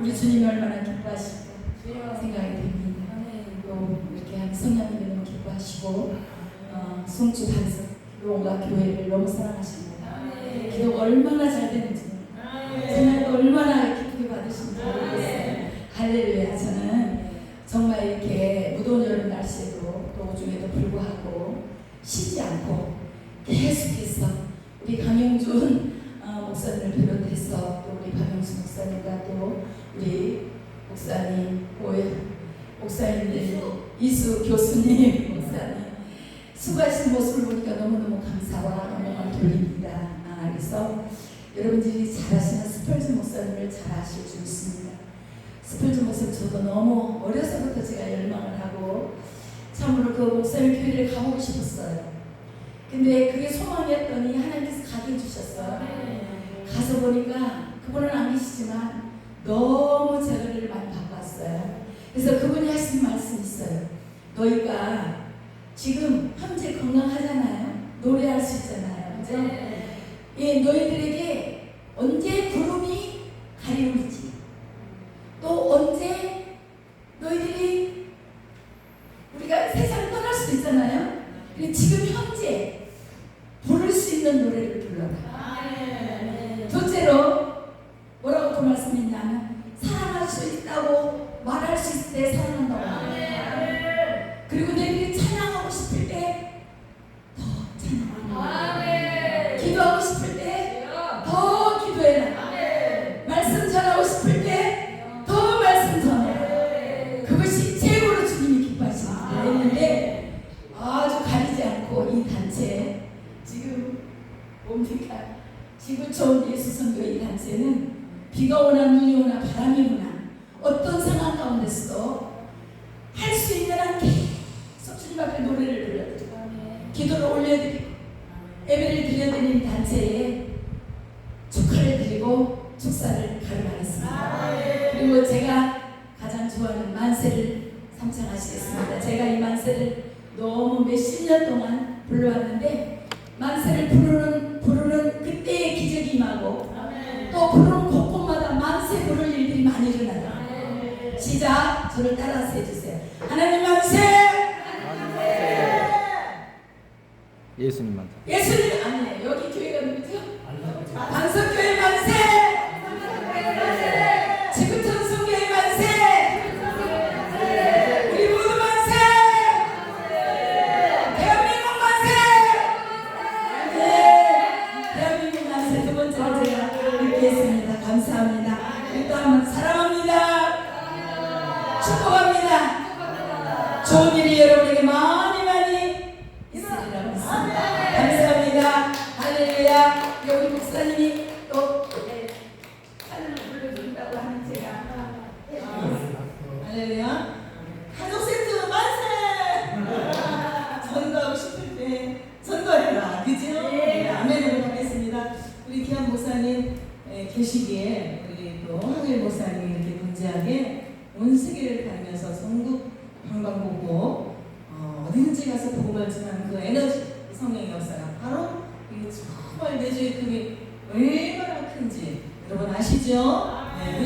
우리 주님이 얼마나 기뻐하실까 생각이 됩니다. 또 이렇게 한 성령님이 너무 기뻐하시고 어, 송주 용가 교회를 너무 사랑하십니다. 기도가 얼마나 잘 되는지 정말 얼마나 기쁘게 받으신지. 할렐루야 저는 정말 이렇게 무더운 여름 날씨에도 또 오중에도 불구하고 쉬지 않고 계속해서 우리 강영준 어, 목사님을 비롯해서 또 우리 우리 목사님 오해 목사님들 이수 교수님 목사님 수고하신 모습을 보니까 너무너무 감사와 영광을 돌립니다. 아, 그래서 여러분들이 잘 아시는 스펄즈 목사님을 잘 아실 줄 있습니다. 스펄즈 목사님 저도 너무 어려서부터 제가 열망을 하고 참으로 그 목사님 교회를 가보고 싶었어요. 근데 그게 소망이었더니 하나님께서 가게 해주셨어요. 가서 보니까 그분은 안 계시지만 너무 제가를 많이 바꿨어요. 그래서 그분이 하신 말씀이 있어요. 너희가 지금 현재 건강하잖아요. 노래할 수 있잖아요. 그죠? 예, 너희들에게 언제 구름이 가리울지 또 언제 너희들이 우리가 세상을 떠날 수도 있잖아요. 근데 지금 현재 부를 수 있는 노래를 불러라. 뭡니까? 지구촌 예수 선교회 이 단체는 비가 오나 눈이 오나 바람이 오나 어떤 상황 가운데서도 할 수 있는 한 계속 주님 앞에 노래를 불러드리고 기도를 올려드리고 예배를 드려드리는 단체에 축하를 드리고 축사를 가름하겠습니다. 그리고 제가 가장 좋아하는 만세를 삼창하시겠습니다. 제가 이 만세를 너무 몇십 년 동안 불러왔는데 만세를 부르는 시작 저를 따라서 해주세요. 하나님 만세! 예수님 만세. 예수님 아니에요. 여기 교회가 누구죠? 반석교회 만세! 지구촌 성교회 만세! 우리 모두 만세! 대한민국 만세! 네 대한민국 만세 두 번째로 제가 읽겠습니다. 감사합니다. 한번 사랑합니다 축복합니다. 좋은 일이 여러분에게 많이 많이 믿습니다. 감사합니다. 할렐루야. 여기 목사님이 또 네, 찬양을 불러준다고 하는 제가 할렐루야. 가족 세트 만세! 전도하고 싶을 때 전도해라. 그죠? 네 아멘으로 가겠습니다. 우리 기한 목사님 에, 계시기에 우리 또 황일 목사님이 이렇게 분주하게 온 세계를 다니면서 전국 방방곡곡 어, 어디든지 가서 전하는 그 에너지 성령의 역사가 바로 이게 정말 내 주의 금이 얼마나 큰지 여러분 아시죠? 네,